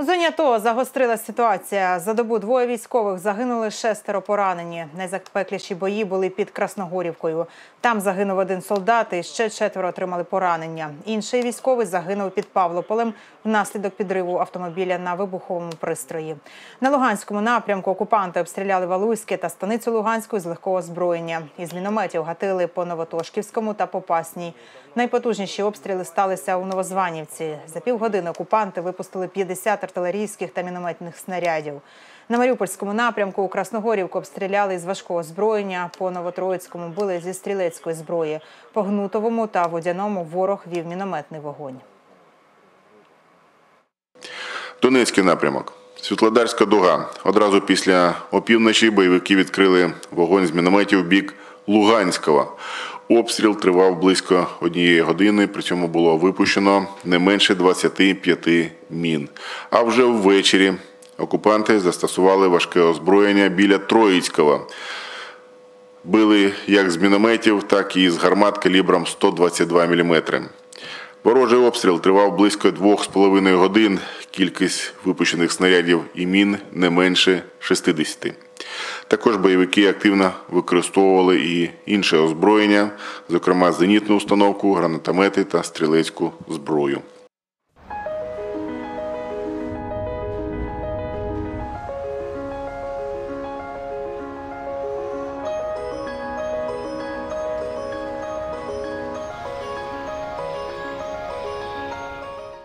У зоні АТО загострилась ситуація. За добу двоє військових загинули, шестеро поранені. Найзапекліші бої були під Красногорівкою. Там загинув один солдат і ще четверо отримали поранення. Інший військовий загинув під Павлополем внаслідок підриву автомобіля на вибуховому пристрої. На Луганському напрямку окупанти обстріляли Валуйське та станицю Луганську з легкого озброєння. Із мінометів гатили по Новотошківському та Попасній. Найпотужніші обстріли сталися у Новозванівці. За півгодини окупанти випустили 50 артилерійських та мінометних снарядів. На Маріупольському напрямку у Красногорівку обстріляли із важкого озброєння. По Новотроїцькому били зі стрілецької зброї. По Гнутовому та Водяному ворог вів мінометний вогонь. Донецький напрямок. Світлодарська дуга. Одразу після опівночі бойовики відкрили вогонь з мінометів бік Луганського. Обстріл тривав близько однієї години, при цьому було випущено не менше 25 мін. А вже ввечері окупанти застосували важке озброєння біля Троїцького. Били як з мінометів, так і з гармат калібром 122 мм. Ворожий обстріл тривав близько 2,5 годин. Кількість випущених снарядів і мін не менше 60. Також бойовики активно використовували і інше озброєння, зокрема зенітну установку, гранатомети та стрілецьку зброю.